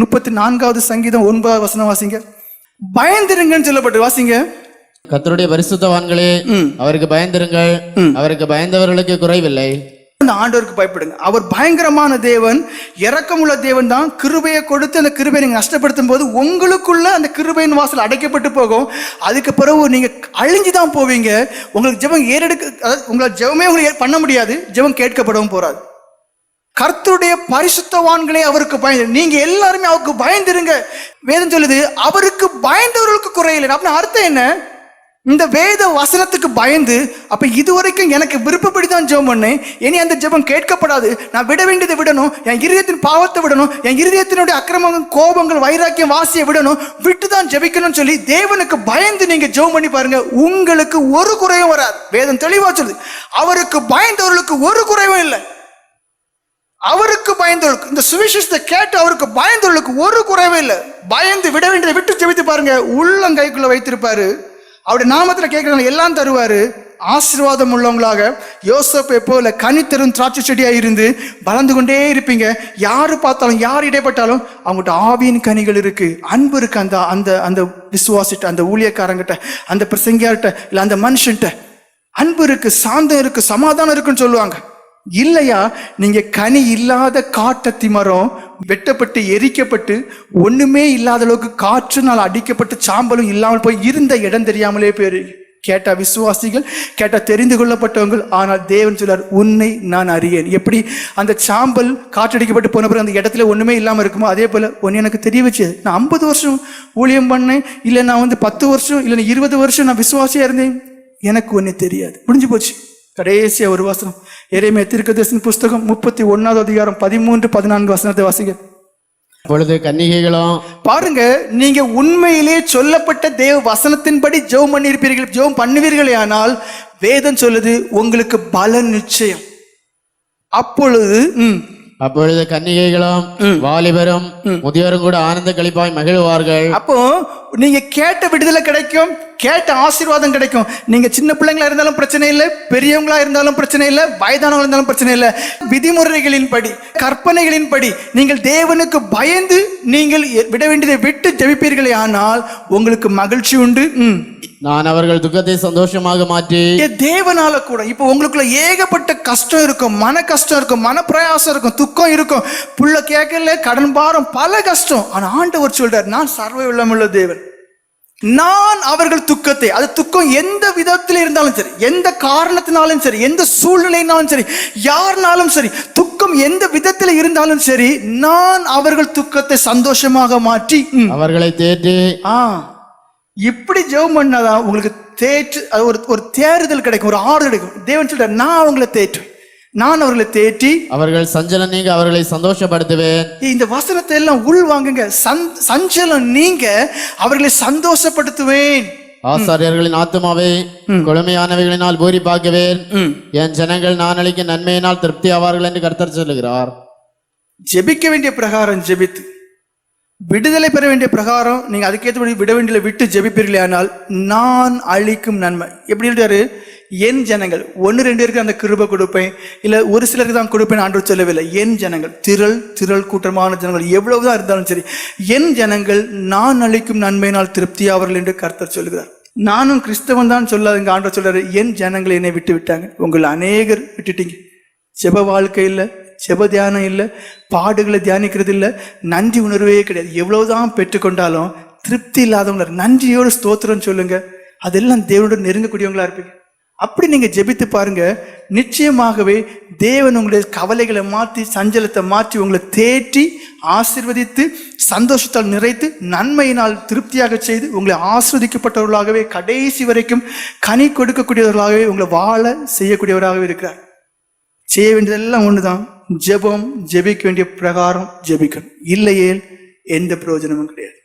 முப்பத்தி நான்காவது சங்கீதம் ஒன்பதாவது வசனம் வாசிங்க. பயந்திருங்கன்னு சொல்லப்பட்டு வாசிங்க. கர்த்தருடைய பரிசுத்தவான்களே. அவருக்கு பயந்திருங்கள். அவருக்கு பயந்தவர்களுக்கு குறைவில்லை. அந்த ஆண்டவருக்கு பயப்படுங்க. அவர் பயங்கரமான தேவன் இரக்கமுள்ள தேவன் தான். கிருபையை கொடுத்து அந்த கிருபையை நீங்க நஷ்டப்படுத்தும் போது உங்களுக்குள்ள அந்த கிருபையின் வாசல் அடைக்கப்பட்டு போகும். அதுக்கு பிறகு நீங்க அழிஞ்சு தான் போவீங்க. உங்களுக்கு ஜெபம் ஏறெடுக்க உங்களை ஜெபமே உங்களுக்கு பண்ண முடியாது. ஜெபம் கேட்கப்படவும் போறாது. கர்த்தருடைய பரிசுத்தவான்களே அவருக்கு பயந்து நீங்க எல்லாருமே அவருக்கு பயந்துருங்க. வேதம் சொல்லுது அவருக்கு பயந்தவர்களுக்கு குறையில்லை அப்படின்னு அர்த்தம் என்ன? இந்த வேத வசனத்துக்கு பயந்து அப்ப இதுவரைக்கும் எனக்கு விருப்பப்படி தான் ஜெபம் பண்ணேன். இனி அந்த ஜெபம் கேட்கப்படாது. நான் விட வேண்டியதை விடணும். என் இருதயத்தின் பாவத்தை விடணும். என் இருதயத்தினுடைய அக்கிரமங்கள் கோபங்கள் வைராக்கியம் வாசியை விடணும். விட்டு தான் ஜெபிக்கணும்னு சொல்லி தேவனுக்கு பயந்து நீங்க ஜெபம் பண்ணி பாருங்க. உங்களுக்கு ஒரு குறையும் வராது. வேதம் தெளிவா சொல்லுது. அவருக்கு பயந்தவர்களுக்கு ஒரு குறைவும் இல்லை. அவருக்கு பயந்தவர்களுக்கு இந்த சுவிசேஷத்தை கேட்டு அவருக்கு பயந்தவர்களுக்கு ஒரு குறைவே இல்லை. பயந்து விட வேண்டியதை விட்டு ஜெபித்து பாருங்க. உள்ளங்கைக்குள்ள வைத்திருப்பாரு. அவருடைய நாமத்தில் கேட்கறவங்க எல்லாம் தருவாரு. ஆசீர்வாதம் உள்ளவங்களாக யோசப்பை போல கனி தரும் திராட்சை செடியாக இருந்து வளர்ந்து கொண்டே இருப்பீங்க. யார் பார்த்தாலும் யார் இடைப்பட்டாலும் அவங்ககிட்ட ஆவியின் கனிகள் இருக்கு. அன்பு இருக்கு அந்த அந்த அந்த விசுவாசிட்ட அந்த ஊழியக்காரங்கிட்ட அந்த பிரசங்கியார்கிட்ட இல்லை அந்த மனுஷன்ட்ட. அன்பு இருக்கு சாந்தம் இருக்கு சமாதானம் இருக்குன்னு சொல்லுவாங்க. இல்லையா? நீங்க கனி இல்லாத காட்டத்தி மரம் வெட்டப்பட்டு எரிக்கப்பட்டு ஒண்ணுமே இல்லாத அளவுக்கு காற்றுனால் அடிக்கப்பட்டு சாம்பலும் இல்லாமல் போய் இருந்த இடம் தெரியாமலே பேரு. கேட்ட விசுவாசிகள் கேட்ட தெரிந்து கொள்ளப்பட்டவங்க ஆனால் தேவன் சொல்லார் உன்னை நான் அறியேன். எப்படி? அந்த சாம்பல் காற்றடிக்கப்பட்டு போன பிறகு அந்த இடத்துல ஒன்றுமே இல்லாமல் இருக்குமோ? அதே போல் ஒன்று எனக்கு தெரிய வச்சு நான் ஐம்பது வருஷம் ஊழியம் பண்ணேன். இல்லை நான் வந்து பத்து வருஷம் இல்லை இருபது வருஷம் நான் விசுவாசியாக இருந்தேன். எனக்கு ஒன்றே தெரியாது. முடிஞ்சு போச்சு. கடைசியா ஒரு வசனம். எரேமியா தீர்க்கதரிசன புஸ்தகம் முப்பத்தி ஒன்னாவது அதிகாரம் பதிமூன்று பதினான்கு வசனத்தை வாசிங்க. அப்பொழுது கன்னிகைகளும் பாருங்க நீங்க உண்மையிலே சொல்லப்பட்ட தேவ வசனத்தின்படி ஜெபம் பண்ணியிருப்பீர்கள் ஜெபம் பண்ணுவீர்களே ஆனால் வேதம் சொல்லுது உங்களுக்கு பலன் நிச்சயம். அப்பொழுது ம், அப்பொழுது கன்னிகைகளும் வாலிபரும் முதியோரும் கூட ஆனந்த கழிப்பாய் மகிழ்வார்கள். அப்போ நீங்க கேட்ட விடுதலை கிடைக்கும் கேட்ட ஆசீர்வாதம் கிடைக்கும். நீங்க சின்ன பிள்ளைங்களா இருந்தாலும் பிரச்சனை இல்லை பெரியவங்களா இருந்தாலும் பிரச்சனை இல்லை வயதானவங்களா இருந்தாலும் பிரச்சனை இல்லை. விதிமுறைகளின்படி கற்பனைகளின்படி நீங்கள் தேவனுக்கு பயந்து நீங்கள் விட வேண்டியதை விட்டு ஜெபிப்பீர்களே ஆனால் உங்களுக்கு மகிழ்ச்சி உண்டு. நான் அவர்கள் துக்கத்தை சந்தோஷமாக மாற்றி தேவனால கூட. இப்போ உங்களுக்குள்ள ஏகப்பட்ட கஷ்டம் இருக்கும் மன கஷ்டம் இருக்கும் மன பிரயாசம் இருக்கும் துக்கம் இருக்கும். புள்ள கேட்கல கடன் பாரம் பல கஷ்டம். ஆனா ஆண்டவர் சொல்றார் நான் சர்வ உள்ளமுள்ள தேவன். நான் அவர்கள் துக்கத்தை அது துக்கம் எந்த விதத்தில் இருந்தாலும் சரி எந்த காரணத்தினாலும் சரி எந்த சூழ்நிலையினாலும் சரி யாருனாலும் சரி துக்கம் எந்த விதத்தில் இருந்தாலும் சரி நான் அவர்கள் துக்கத்தை சந்தோஷமாக மாற்றி அவர்களை தேற்றி ஆ. இப்படி ஜெபம் பண்ணாதான் உங்களுக்கு தேற்று ஒரு ஒரு தேறுதல் கிடைக்கும் ஒரு ஆறுதல் கிடைக்கும். தேவன் சொல்றார் நான் அவங்களை தேற்றுவேன். நான் அவர்களை தேற்றி அவர்கள் சஞ்சலம் நீங்க அவர்களை சந்தோஷப்படுத்துவேன். இந்த வசனத்தை எல்லாம் உள் வாங்குங்க. சந் சஞ்சலம் நீங்க அவர்களை சந்தோஷப்படுத்துவேன். ஆசாரியர்களின் ஆத்துமாவை கொழுமையானவைகளினால் பூரிப்பாக்குவேன். என் ஜனங்கள் நான் அளிக்கும் நன்மையினால் திருப்தி ஆவார்கள் என்று கர்த்தர் சொல்லுகிறார். ஜெபிக்க வேண்டிய பிரகாரம் ஜெபித்து. விடுதலை பெற வேண்டிய பிரகாரம் நீங்க அதுக்கேற்றபடி விட வேண்டிய விட்டு ஜெபிப்பீர்களே ஆனால் நான் அளிக்கும் நன்மை. எப்படி சொல்றாரு என் ஜனங்கள் ஒன்று ரெண்டு பேருக்கு அந்த கிருபை கொடுப்பேன். இல்லை ஒரு சிலருக்கு தான் கொடுப்பேன் ஆண்டவர் சொல்லவில்லை. என் ஜனங்கள் திரள் திரள் கூட்டமான ஜனங்கள் எவ்வளவுதான் இருந்தாலும் சரி என் ஜனங்கள் நான் அளிக்கும் நன்மையினால் திருப்தியாவர்கள் என்று கர்த்தர் சொல்லுகிறார் நானும் கிறிஸ்தவன் தான் சொல்லாதுங்க ஆண்டவர் சொல்றாரு. என் ஜனங்கள் என்னை விட்டு விட்டாங்க. உங்கள் அநேகர் விட்டுட்டீங்க. ஜெப வாழ்க்கை இல்லை ஜெப தியானம் இல்லை பாடுகளை தியானிக்கிறது இல்லை நன்றி உணர்வே கிடையாது. எவ்வளவுதான் பெற்றுக்கொண்டாலும் திருப்தி இல்லாதவங்கள நன்றியோடு ஸ்தோத்திரம் சொல்லுங்க. அதெல்லாம் தேவனோட நெருங்கக்கூடியவங்களா இருப்பீங்க. அப்படி நீங்க ஜெபித்து பாருங்க. நிச்சயமாகவே தேவன் உங்களுடைய கவலைகளை மாற்றி சஞ்சலத்தை மாற்றி உங்களை தேற்றி ஆசீர்வதித்து சந்தோஷத்தால் நிறைத்து நன்மையினால் திருப்தியாக செய்து உங்களை ஆஸ்வதிக்கப்பட்டவர்களாகவே கடைசி வரைக்கும் கனி கொடுக்கக்கூடியவர்களாகவே உங்களை வாழ செய்யக்கூடியவராகவே இருக்கிறார். செய்ய வேண்டியதெல்லாம் ஒண்ணுதான். ஜெபம் ஜெபிக்க வேண்டிய பிரகாரம் ஜெபிக்கணும். இல்லையேல் எந்த பிரயோஜனமும் கிடையாது.